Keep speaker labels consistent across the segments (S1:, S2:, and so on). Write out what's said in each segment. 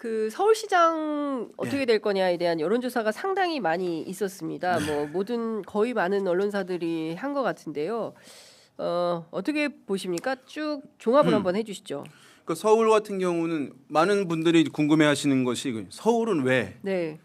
S1: 그 서울시장 어떻게 될 거냐에 대한 여론조사가 상당히 많이 있었습니다. 뭐 모든 거의 많은 언론사들이 한 것 같은데요. 어, 어떻게 보십니까? 쭉 종합을 한번 해주시죠.
S2: 그 서울 같은 경우는 많은 분들이 궁금해하시는 것이 그 서울은 왜왜
S1: 네,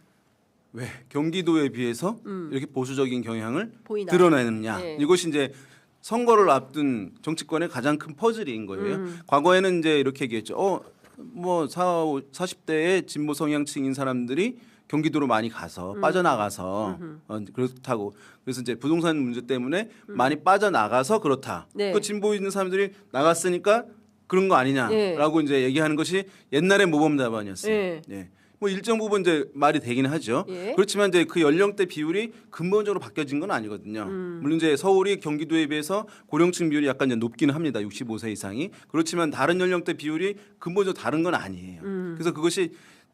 S2: 경기도에 비해서 이렇게 보수적인 경향을
S1: 보이나.
S2: 드러내느냐
S1: 네.
S2: 이것이 이제 선거를 앞둔 정치권의 가장 큰 퍼즐인 거예요. 과거에는 이제 이렇게 얘기했죠. 어 뭐 40대의 진보 성향층인 사람들이 경기도로 많이 가서 빠져나가서 어, 그렇다고 그래서 이제 부동산 문제 때문에 많이 빠져나가서 그렇다.
S1: 네.
S2: 그 진보 있는 사람들이 나갔으니까 그런 거 아니냐라고 이제 얘기하는 것이 옛날의 모범 답안이었어요.
S1: 네.
S2: 예. 뭐 일정 부분 이제 말이 되긴 하죠.
S1: 예.
S2: 그렇지만 이제 그 연령대 비율이 근본적으로 바뀌어진 건 아니거든요.
S1: 음.
S2: 물론 이제 서울이 경기도에 비해서 고령층 비율이 약간 이제 높기는 합니다. 65세 이상이. 그렇지만 다른 연령대 비율이 근본적으로 다른 건 아니에요. 그래서 그것이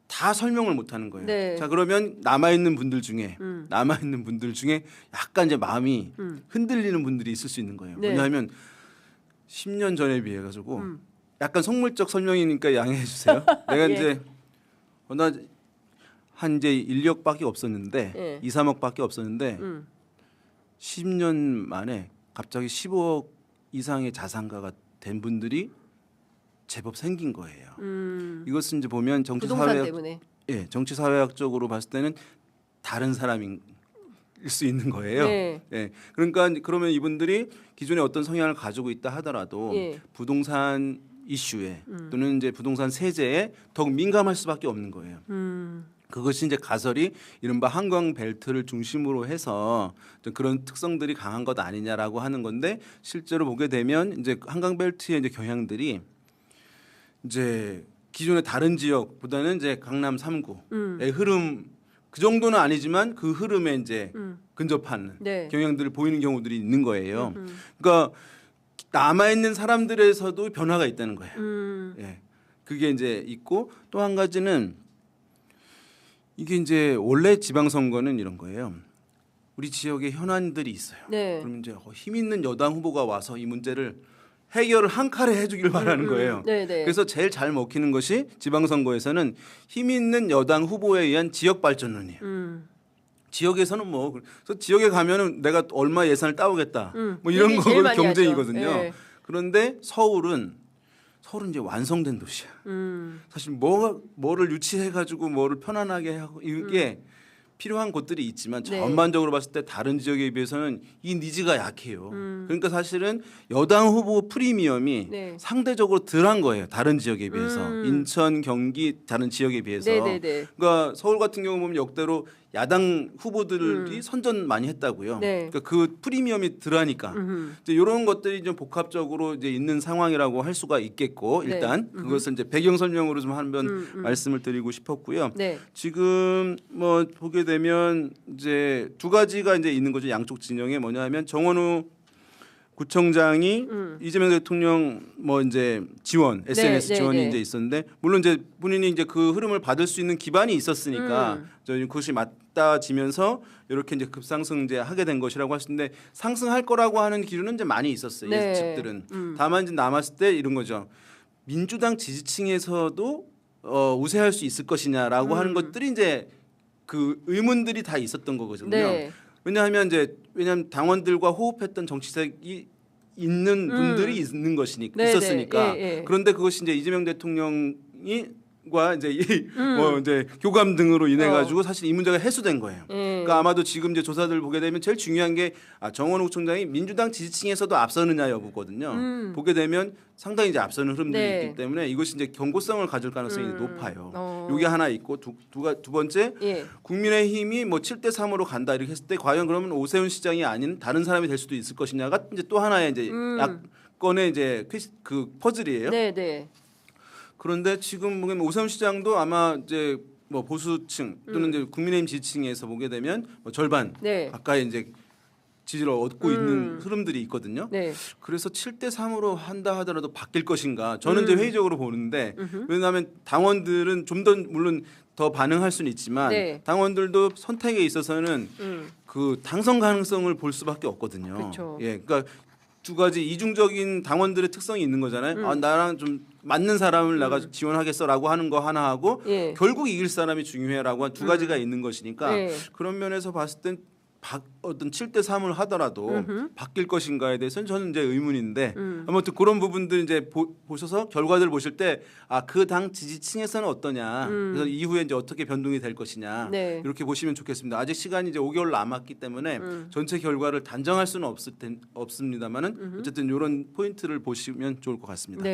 S2: 다 설명을 못 하는 거예요.
S1: 음. 네. 음.
S2: 자, 그러면 남아 있는 분들 중에 남아 있는 분들 중에 약간 이제 마음이 흔들리는 분들이 있을 수 있는 거예요.
S1: 네.
S2: 왜냐하면 10년 전에 비해 가지고 약간 속물적 설명이니까 양해해 주세요. 내가
S1: 예.
S2: 이제 어, 나 한 이제 1억밖에 없었는데
S1: 예.
S2: 2, 3억밖에 없었는데
S1: 음.
S2: 10년 만에 갑자기 15억 이상의 자산가가 된 분들이 제법 생긴 거예요.
S1: 음,
S2: 이것은 이제 보면 정치 사회학
S1: 때문에.
S2: 예, 정치 사회학적으로 봤을 때는 다른 사람일 수 있는 거예요.
S1: 네.
S2: 예. 그러니까 그러면 이분들이 기존에 어떤 성향을 가지고 있다 하더라도
S1: 예. 음.
S2: 부동산 이슈에 또는 이제 부동산 세제에 더욱 민감할 수밖에 없는 거예요.
S1: 음,
S2: 그것이 이제 가설이 이른바 한강 벨트를 중심으로 해서 좀 그런 특성들이 강한 것 아니냐라고 하는 건데 실제로 보게 되면 이제 한강 벨트의 이제 경향들이 이제 기존의 다른 지역보다는 이제 강남 3구의 흐름 그 정도는 아니지만 그 흐름에 이제 근접하는
S1: 네.
S2: 경향들을 보이는 경우들이 있는 거예요. 그러니까 남아 있는 사람들에서도 변화가 있다는 거예요.
S1: 음,
S2: 예. 그게 이제 있고 또 한 가지는 이게 이제 원래 지방 선거는 이런 거예요. 우리 지역에 현안들이 있어요.
S1: 네.
S2: 그러면 이제 어, 힘 있는 여당 후보가 와서 이 문제를 해결을 한 칼에 해주길 바라는 거예요.
S1: 네, 네.
S2: 그래서 제일 잘 먹히는 것이 지방선거에서는 힘 있는 여당 후보에 의한 지역 발전론이에요.
S1: 음,
S2: 지역에서는 뭐 그래서 지역에 가면은 내가 얼마 예산을 따오겠다.
S1: 음.
S2: 뭐 이런 거 경쟁이거든요.
S1: 예.
S2: 그런데 서울은 서울은 이제 완성된 도시야.
S1: 음,
S2: 사실 뭐 뭐를 유치해 가지고 뭐를 편안하게 하고 이게 필요한 곳들이 있지만
S1: 네.
S2: 전반적으로 봤을 때 다른 지역에 비해서는 이 니즈가 약해요.
S1: 음.
S2: 그러니까 사실은 여당 후보 프리미엄이
S1: 네.
S2: 상대적으로 덜한 거예요. 다른 지역에 비해서
S1: 음.
S2: 인천, 경기 다른 지역에 비해서.
S1: 네, 네, 네.
S2: 그러니까 서울 같은 경우 보면 역대로 야당 후보들이 선전 많이 했다고요.
S1: 음. 네.
S2: 그러니까 그 프리미엄이
S1: 음,
S2: 이제 이런 것들이 좀 복합적으로 이제 있는 상황이라고 할 수가 있겠고
S1: 네.
S2: 일단 그것을 이제 배경 설명으로 좀 한번 말씀을 드리고 싶었고요.
S1: 네.
S2: 지금 뭐 보게 되면 이제 두 가지가 이제 있는 거죠. 양쪽 진영에 뭐냐면 정원우 구청장이 이재명 대통령 뭐 이제 지원 SNS
S1: 네,
S2: 지원이
S1: 네.
S2: 이제 있었는데 물론 이제 본인이 이제 그 흐름을 받을 수 있는 기반이 있었으니까
S1: 음.
S2: 저희 그것이 맞다지면서 이렇게 이제 급상승 이제 하게 된 것이라고 하시는데 상승할 거라고 하는 기류는 이제 많이 있었어요
S1: 네.
S2: 예측들은 다만 이제 남았을 때 이런 거죠 민주당 지지층에서도 어, 우세할 수 있을 것이냐라고 하는 것들이 이제 그 의문들이 다 있었던 거거든요.
S1: 네.
S2: 왜냐하면 이제 왜냐하면 당원들과 호흡했던 정치색이 있는 분들이 있는 것이니까
S1: 음. 네,
S2: 있었으니까
S1: 네, 예, 예.
S2: 그런데 그것이 이제 이재명 대통령이 과 이제 이뭐 이제 교감 등으로 인해 가지고 사실 이 문제가 해소된 거예요.
S1: 음. 예.
S2: 그러니까 아마도 지금 이제 조사들 보게 되면 제일 중요한 게 아, 정원호 총장이 민주당 지지층에서도 앞서느냐 여부거든요. 보게 되면 상당히 이제 앞서는 흐름들이
S1: 음. 네.
S2: 있기 때문에 이것이 이제 경고성을 가질 가능성이 높아요.
S1: 어.
S2: 요게 하나 있고 두, 두가 두 번째
S1: 예.
S2: 국민의힘이 뭐 7대 3으로 간다 이렇게 했을 때 과연 그러면 오세훈 시장이 아닌 다른 사람이 될 수도 있을 것이냐가 이제 또 하나의 이제 약 건의 이제 퀴즈- 그 퍼즐이에요.
S1: 음. 네, 네.
S2: 그런데 지금 보면 오세훈 시장도 아마 이제 뭐 보수층 또는 이제 국민의힘 지지층에서 보게 되면 뭐 절반
S1: 음. 네.
S2: 가까이 이제 지지를 얻고 있는 흐름들이 있거든요.
S1: 네.
S2: 그래서 7대 3으로 한다 하더라도 바뀔 것인가? 저는
S1: 음.
S2: 이제 회의적으로 보는데 왜냐하면 당원들은 좀 더 물론 더 반응할 수는 있지만
S1: 네.
S2: 당원들도 선택에 있어서는
S1: 음.
S2: 그 당선 가능성을 볼 수밖에 없거든요.
S1: 그쵸.
S2: 예, 그러니까 두 가지 이중적인 당원들의 특성이 있는 거잖아요.
S1: 음.
S2: 아, 나랑 좀 맞는 사람을 내가 지원하겠어라고 하는 거 하나 하고
S1: 예.
S2: 결국 이길 사람이 중요해라고 한 두 가지가 있는 것이니까
S1: 네.
S2: 그런 면에서 봤을 땐 바, 어떤 7대 3을 하더라도 바뀔 것인가에 대해서는 저는 이제 의문인데
S1: 음.
S2: 아무튼 그런 부분들 이제 보, 보셔서 결과들 보실 때 아 그 당 지지층에서는 어떠냐 그래서 이후에 이제 어떻게 변동이 될 것이냐
S1: 음. 네.
S2: 이렇게 보시면 좋겠습니다. 아직 시간이 이제 5개월 남았기 때문에
S1: 음.
S2: 전체 결과를 단정할 수는 없을 텐, 없습니다만은 어쨌든 이런 포인트를 보시면 좋을 것 같습니다.
S1: 네.